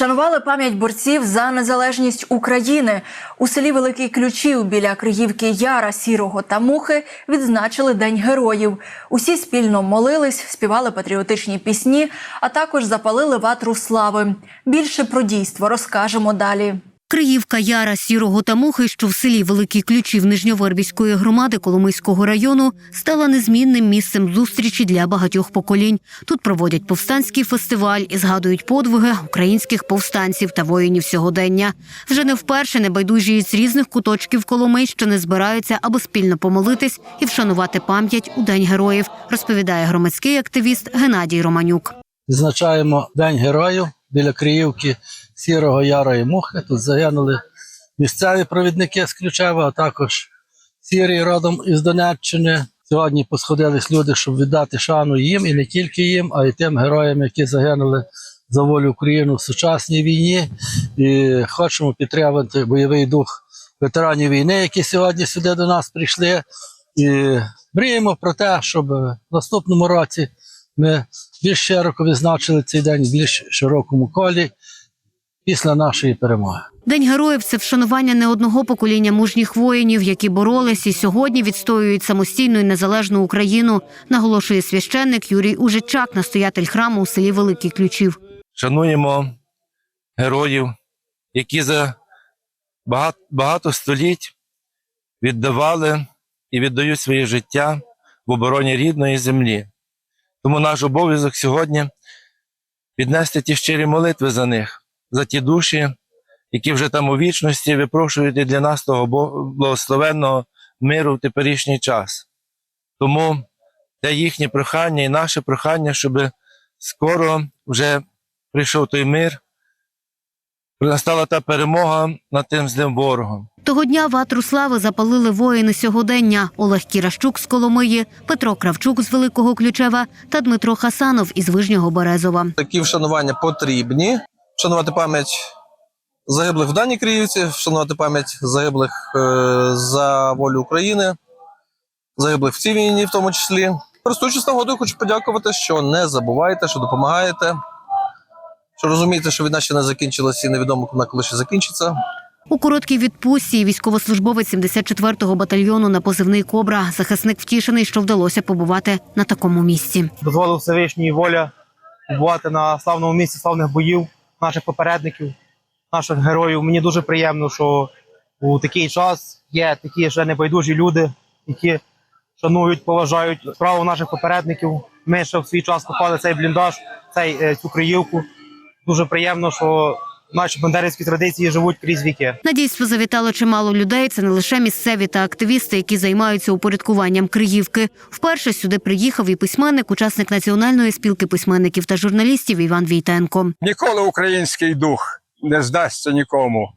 Вшанували пам'ять борців за незалежність України. У селі Великий Ключів біля Криївки Яра, Сірого та Мухи відзначили День героїв. Усі спільно молились, співали патріотичні пісні, а також запалили ватру слави. Більше про дійство розкажемо далі. Криївка Яра Сірого та Мухи, що в селі Великі Ключів Нижньовербівської громади Коломийського району, стала незмінним місцем зустрічі для багатьох поколінь. Тут проводять повстанський фестиваль і згадують подвиги українських повстанців та воїнів сьогодення. Вже не вперше небайдужі з різних куточків Коломийщини збираються, аби спільно помолитись і вшанувати пам'ять у День героїв, розповідає громадський активіст Геннадій Романюк. Відзначаємо День героїв біля Криївки Сірого Яра і Мухи. Тут загинули місцеві провідники з Ключева, а також сірий родом із Донеччини. Сьогодні посходились люди, щоб віддати шану їм і не тільки їм, а й тим героям, які загинули за волю України в сучасній війні. І хочемо підтримати бойовий дух ветеранів війни, які сьогодні сюди до нас прийшли. І мріємо про те, щоб в наступному році ми більш широко відзначили цей день в більш широкому колі після нашої перемоги. День героїв це вшанування не одного покоління мужніх воїнів, які боролись і сьогодні відстоюють самостійну і незалежну Україну, наголошує священник Юрій Ужичак, настоятель храму у селі Великий Ключів. шануємо героїв, які за багато, багато століть віддавали і віддають своє життя в обороні рідної землі. Тому наш обов'язок сьогодні піднести ті щирі молитви за них, за ті душі, які вже там у вічності випрошують для нас того благословенного миру в теперішній час. Тому це їхнє прохання і наше прохання, щоб скоро вже прийшов той мир, настала та перемога над тим злим ворогом. Того дня ватру слави запалили воїни сьогодення Олег Кіращук з Коломиї, Петро Кравчук з Великого Ключева та Дмитро Хасанов із Вижнього Березова. Такі вшанування потрібні. Вшанувати пам'ять загиблих в даній Криївці, вшанувати пам'ять загиблих е, за волю України, загиблих в цій війні, в тому числі. Користуючись нагодою, хочу подякувати, що не забуваєте, що допомагаєте, що розумієте, що війна ще не закінчилася і невідомо коли ще закінчиться. У короткій відпустці військовослужбовець 74-го батальйону на позивний Кобра захисник втішений, що вдалося побувати на такому місці. дозволив Всевишній воля побувати на славному місці славних боїв наших попередників, наших героїв. Мені дуже приємно, що у такий час є такі вже небайдужі люди, які шанують, поважають справу наших попередників. Ми ще в свій час попали цей бліндаж, цей, е, цю Криївку. Дуже приємно, що наші бандерівські традиції живуть крізь віки. На дійство завітало чимало людей. Це не лише місцеві та активісти, які займаються упорядкуванням Криївки. Вперше сюди приїхав і письменник, учасник національної спілки письменників та журналістів Іван Війтенко. Ніколи український дух не здасться нікому.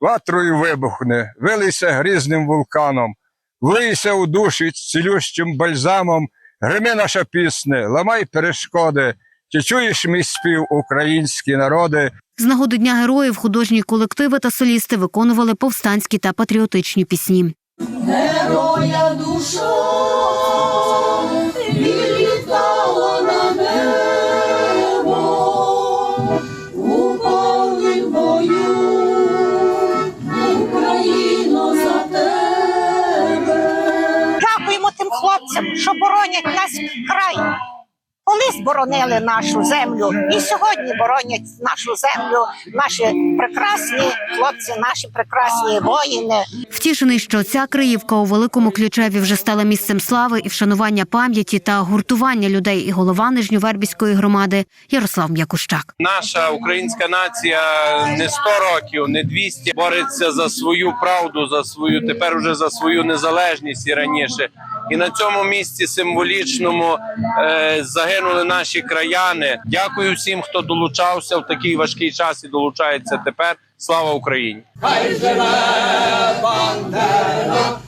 Ватрою вибухне, вилийся грізним вулканом, влийся у душі цілющим бальзамом, грими наша пісне, ламай перешкоди. Чи чуєш мій спів, українські народи? З нагоди Дня героїв художні колективи та солісти виконували повстанські та патріотичні пісні. Героя душа відлітала на небо у полі бою, Україно за тебе. Дякуємо тим хлопцям, що боронять наш край. Колись боронили нашу землю, і сьогодні боронять нашу землю наші прекрасні хлопці, наші прекрасні воїни. Втішений, що ця Криївка у великому ключеві вже стала місцем слави і вшанування пам'яті та гуртування людей і голова Нижньовербівської громади Ярослав М'якущак. Наша українська нація не 100 років, не 200 бореться за свою правду, за свою тепер уже за свою незалежність і раніше. І на цьому місці символічному е, загинули наші краяни. Дякую всім, хто долучався в такий важкий час і долучається тепер. Слава Україні! Хай живе Бандера!